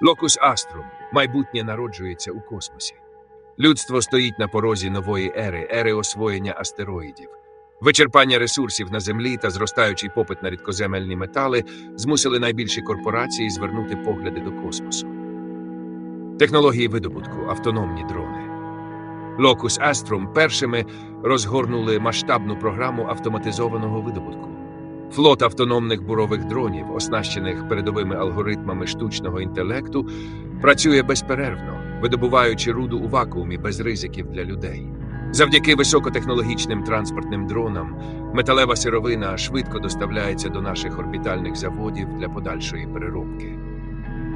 Локус Аструм майбутнє народжується у космосі. Людство стоїть на порозі нової ери, ери освоєння астероїдів. Вичерпання ресурсів на землі та зростаючий попит на рідкоземельні метали змусили найбільші корпорації звернути погляди до космосу. Технології видобутку, автономні дрони. Локус Аструм першими розгорнули масштабну програму автоматизованого видобутку. Флот автономних бурових дронів, оснащених передовими алгоритмами штучного інтелекту, працює безперервно, видобуваючи руду у вакуумі без ризиків для людей. Завдяки високотехнологічним транспортним дронам металева сировина швидко доставляється до наших орбітальних заводів для подальшої переробки.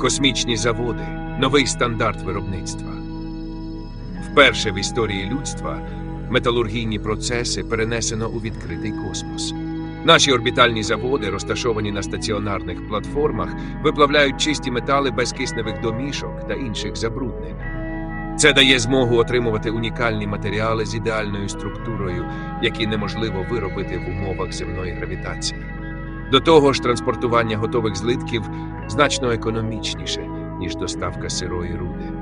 Космічні заводи новий стандарт виробництва. Вперше в історії людства металургійні процеси перенесено у відкритий космос. Наші орбітальні заводи, розташовані на стаціонарних платформах, виплавляють чисті метали без кисневих домішок та інших забруднень. Це дає змогу отримувати унікальні матеріали з ідеальною структурою, які неможливо виробити в умовах земної гравітації. До того ж, транспортування готових злитків значно економічніше, ніж доставка сирої руди.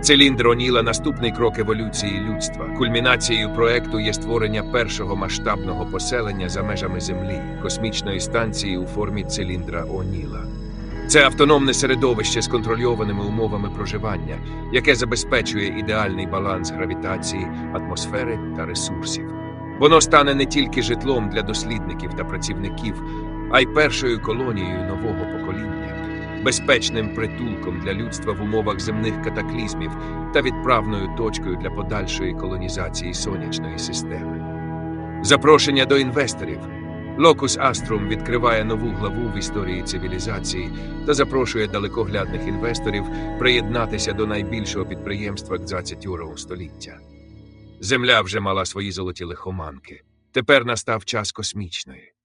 Циліндр Оніла наступний крок еволюції людства. Кульмінацією проекту є створення першого масштабного поселення за межами Землі, космічної станції у формі циліндра Оніла. Це автономне середовище з контрольованими умовами проживання, яке забезпечує ідеальний баланс гравітації, атмосфери та ресурсів. Воно стане не тільки житлом для дослідників та працівників, а й першою колонією нового покоління, безпечним притулком для людства в умовах земних катаклізмів та відправною точкою для подальшої колонізації сонячної системи. Запрошення до інвесторів. Локус Аструм відкриває нову главу в історії цивілізації та запрошує далекоглядних інвесторів приєднатися до найбільшого підприємства 20 століття. Земля вже мала свої золоті лихоманки. Тепер настав час космічної.